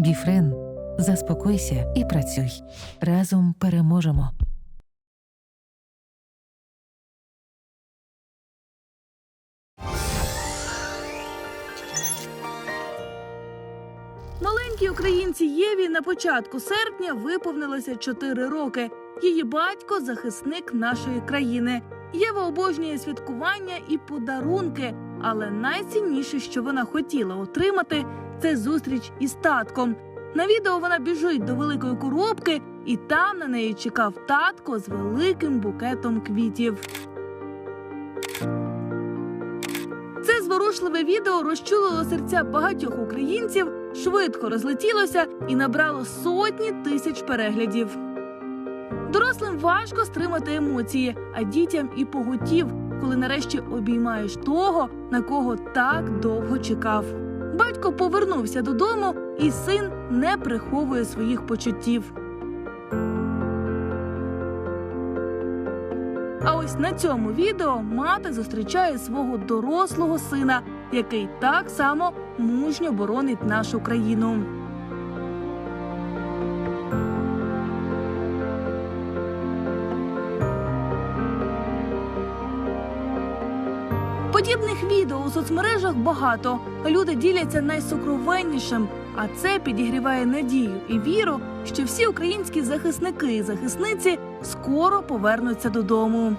Біфрен, заспокойся і працюй. Разом переможемо. Маленькій українці Єві на початку серпня виповнилося 4 роки. Її батько захисник нашої країни. Єва обожнює святкування і подарунки, але найцінніше, що вона хотіла отримати, це зустріч із татком. На відео вона біжить до великої коробки, і там на неї чекав татко з великим букетом квітів. Це зворушливе відео розчулило серця багатьох українців, швидко розлетілося і набрало сотні тисяч переглядів. Дорослим важко стримати емоції, а дітям і поготів, коли нарешті обіймаєш того, на кого так довго чекав. Батько повернувся додому, і син не приховує своїх почуттів. А ось на цьому відео мати зустрічає свого дорослого сина, який так само мужньо боронить нашу країну. Подібних відео у соцмережах багато. Люди діляться найсокровеннішим, а це підігріває надію і віру, що всі українські захисники і захисниці скоро повернуться додому.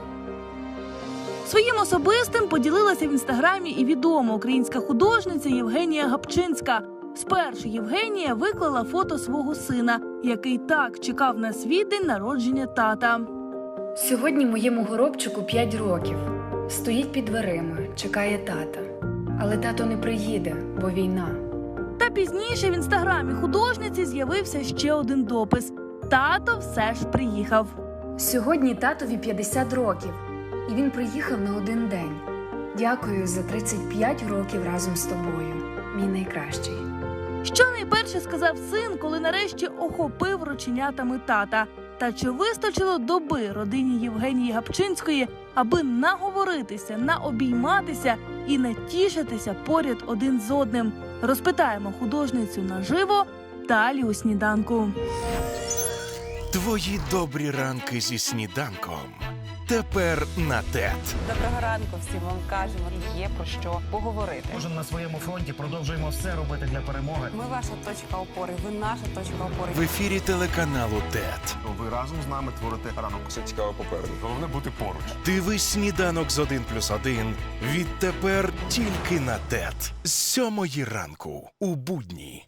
Своїм особистим поділилася в інстаграмі і відома українська художниця Євгенія Гапчинська. Спершу Євгенія виклала фото свого сина, який так чекав на свій день народження тата. Сьогодні моєму горобчику 5 років. Стоїть під дверима, чекає тата. Але тато не приїде, бо війна. Та пізніше в інстаграмі художниці з'явився ще один допис: Тато все ж приїхав. Сьогодні татові 50 років, і він приїхав на один день. Дякую за 35 років разом з тобою, мій найкращий. Що найперше сказав син, коли нарешті охопив рученятами тата? Та чи вистачило доби родині Євгенії Гапчинської, аби наговоритися, наобійматися і натішитися поряд один з одним? Розпитаємо художницю наживо далі у сніданку. Твої добрі ранки зі сніданком. Тепер на ТЕТ. Доброго ранку всім вам кажемо. Є про що поговорити. Кожен на своєму фронті продовжуємо все робити для перемоги. Ми ваша точка опори. Ви наша точка опори. В ефірі телеканалу ТЕТ. Разом з нами творити ранок. Все цікаво попереду. Головне бути поруч. Дивись сніданок з 1 плюс 1. Відтепер тільки на ТЕТ. З сьомої ранку у будні.